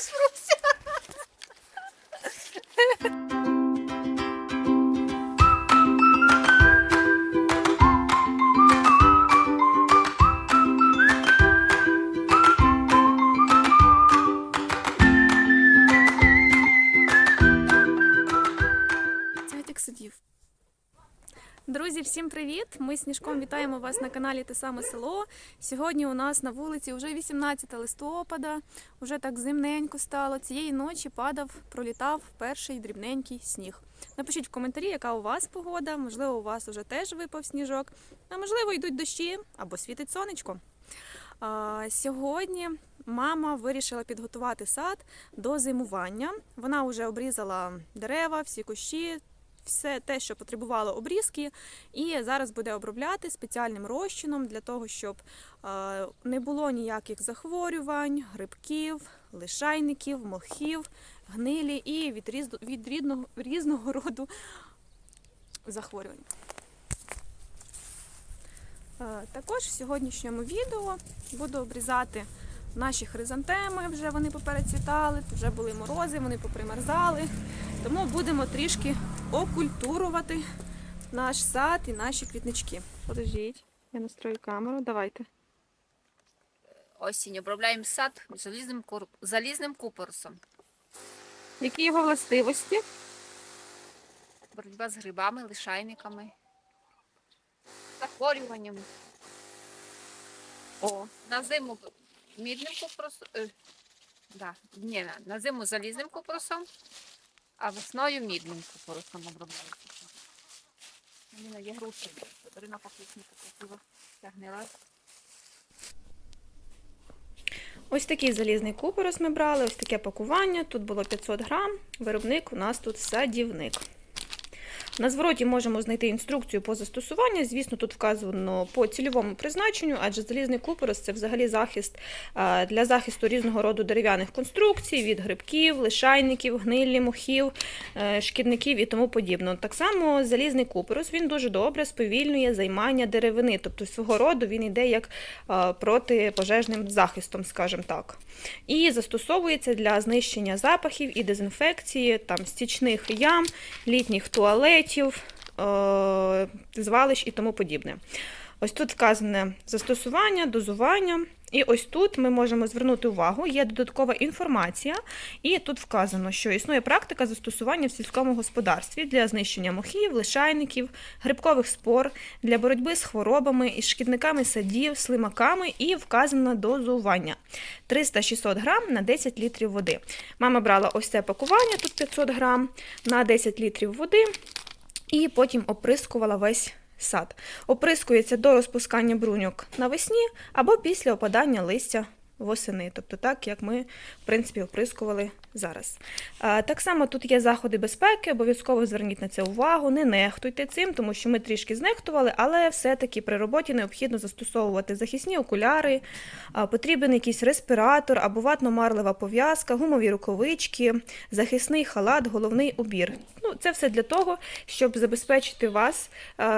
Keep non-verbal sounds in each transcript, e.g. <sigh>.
this little Друзі, всім привіт! Ми з Сніжком вітаємо вас на каналі Те саме село. Сьогодні у нас на вулиці вже 18 листопада, вже так зимненько стало. Цієї ночі падав, пролітав перший дрібненький сніг. Напишіть в коментарі, яка у вас погода. Можливо, у вас вже теж випав сніжок, а можливо, йдуть дощі або світить сонечко. А, Сьогодні мама вирішила підготувати сад до зимування. Вона вже обрізала дерева, всі кущі, все те, що потребувало обрізки, і зараз буде обробляти спеціальним розчином для того, щоб е, не було ніяких захворювань, грибків, лишайників, мохів, гнилі і від, різ- від рідного, різного роду захворювань. Е, Також в сьогоднішньому відео буду обрізати наші хризантеми, вже вони поперецвітали, вже були морози, вони попримерзали. Тому будемо трішки окультурувати наш сад і наші квітнички. Подождіть, я настрою камеру, давайте. Осінь обробляємо сад залізним, кур... залізним купоросом. Які його властивості? Боротьба з грибами, лишайниками, захворюваннями. О, на зиму мідним купоросом. Е, да, ні, на- на зиму залізним купоросом, а весною мідним купоросом обробляється. Мені є груші. Дарина покличника красиво тягнила. Ось такий залізний купорос ми брали, ось таке пакування. Тут було 500 грам. Виробник у нас тут садівник. На звороті можемо знайти інструкцію по застосуванню. Звісно, тут вказано по цільовому призначенню, адже залізний купорос це взагалі захист для захисту різного роду дерев'яних конструкцій від грибків, лишайників, гниллі, мухів, е, шкідників і тому подібного. Так само залізний купорос він дуже добре сповільнює займання деревини, тобто свого роду він йде як протипожежним захистом, скажімо так. І застосовується для знищення запахів і дезінфекції там стічних ям, літніх туалетів, е, звалищ і тому подібне. Ось тут вказане застосування, дозування. І ось тут ми можемо звернути увагу, є додаткова інформація, і тут вказано, що існує практика застосування в сільському господарстві для знищення мохів, лишайників, грибкових спор, для боротьби з хворобами із шкідниками садів, слимаками і вказано дозування 300-600 грам на 10 літрів води. Мама брала ось це пакування, тут 500 грам на 10 літрів води, і потім оприскувала весь сад. Оприскується до розпускання бруньок навесні або після опадання листя восени, тобто так, як ми, в принципі, оприскували зараз. Так само тут є заходи безпеки, обов'язково зверніть на це увагу, не нехтуйте цим, тому що ми трішки знехтували, але все-таки при роботі необхідно застосовувати захисні окуляри, потрібен якийсь респіратор або ватно-марлева пов'язка, гумові рукавички, захисний халат, головний убір. Ну, це все для того, щоб забезпечити вас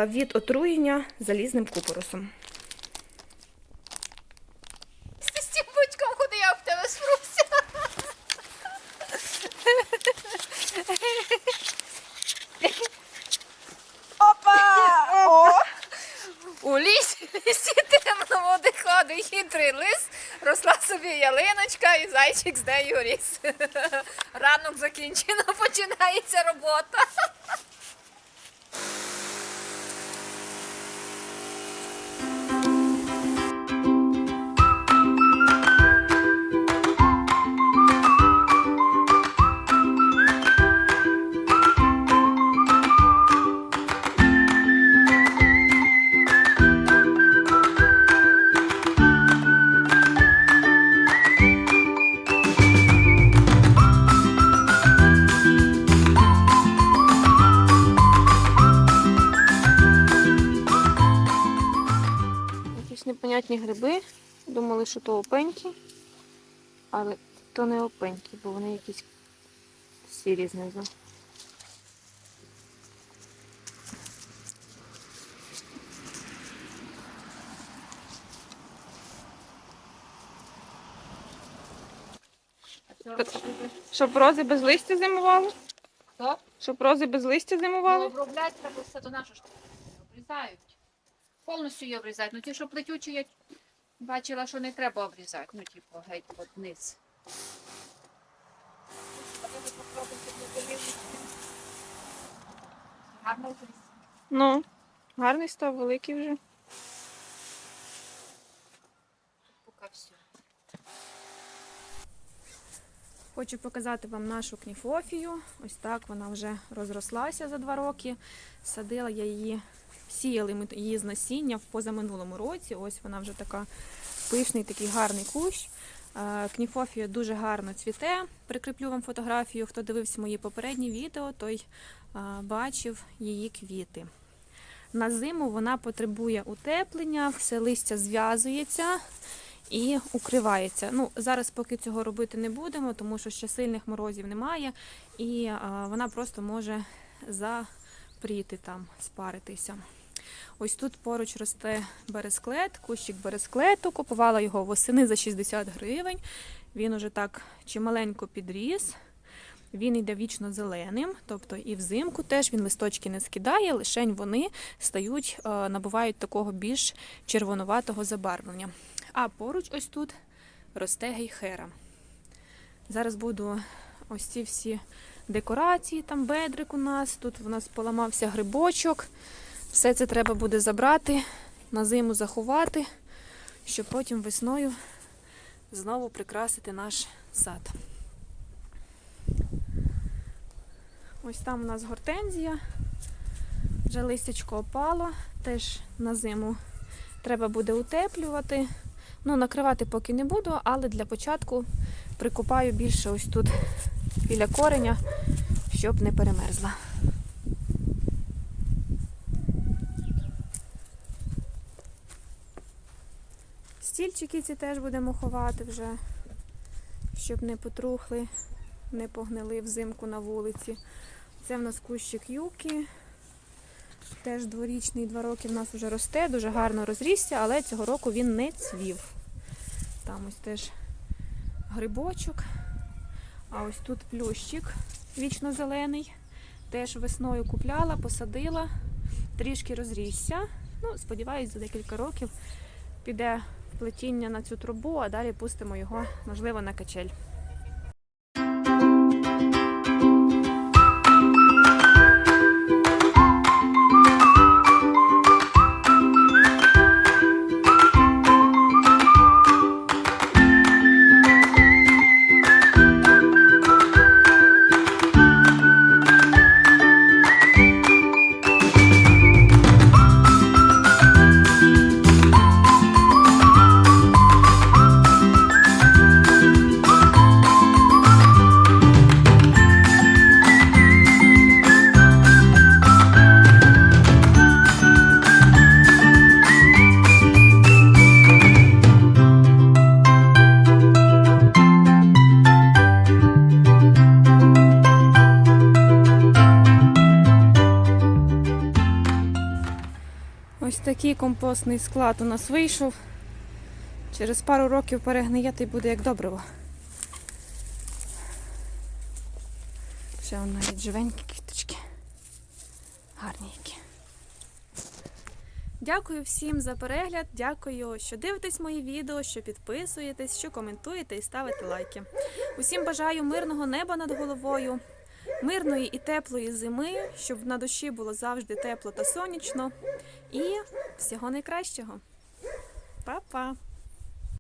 від отруєння залізним купоросом. Ялиночка і зайчик з нею ріс. <laughs> Ранок закінчено, <laughs> починається робота. Непонятні гриби. Думали, що то опеньки, але то не опеньки, бо вони якісь сірі знизу. Щоб рози без листя зимували? Хто? Щоб рози без листя Ну, зимували? обробляти треба все до нашу ж обрізають. Повністю її обрізають. Ну ті, що плетючі, я бачила, що не треба обрізати. Ну, типу, геть от низ. Гарно обрізати. Ну, гарний став, великий вже. Поки все. Хочу показати вам нашу кніфофію. Ось так вона вже розрослася за два роки. Садила я її, сіяли ми її з насіння в позаминулому році. Ось вона вже така пишний, такий гарний кущ. Е, Кніфофія дуже гарно цвіте. Прикріплю вам фотографію. Хто дивився мої попередні відео, той е, бачив її квіти. На зиму вона потребує утеплення, все листя зв'язується і укривається. Ну, зараз поки цього робити не будемо, тому що ще сильних морозів немає, і а, вона просто може запріти там, спаритися. Ось тут поруч росте бересклет, кущик бересклету. Купувала його восени за 60 гривень. Він уже так чималенько підріс. Він йде вічно зеленим, тобто і взимку теж він листочки не скидає, лишень вони стають, е, набувають такого більш червонуватого забарвлення. А поруч ось тут росте гейхера. Зараз буду ось ці всі декорації, там бедрик у нас, тут у нас поламався грибочок. Все це треба буде забрати, на зиму заховати, щоб потім весною знову прикрасити наш сад. Ось там у нас гортензія. Вже листячко опало, теж на зиму треба буде утеплювати. Ну, накривати поки не буду, але для початку прикопаю більше ось тут біля кореня, щоб не перемерзла. Стільчики ці теж будемо ховати вже, щоб не потрухли, не погнили взимку на вулиці. Це в нас кущик юки. Теж дворічний, два роки в нас вже росте, дуже гарно розрісся, але цього року він не цвів. Там ось теж грибочок. А ось тут плющик вічно зелений. Теж весною купляла, посадила, трішки розрісся. Ну, сподіваюсь, за декілька років піде плетіння на цю трубу, а далі пустимо його, можливо, на качель. Ось такий компостний склад у нас вийшов. Через пару років перегниє і буде як добриво. Ще он навіть живенькі квіточки. Гарні які. Дякую всім за перегляд. Дякую, що дивитесь мої відео, що підписуєтесь, що коментуєте і ставите лайки. Усім бажаю мирного неба над головою, мирної і теплої зими, щоб на душі було завжди тепло та сонячно. І всього найкращого. Па-па!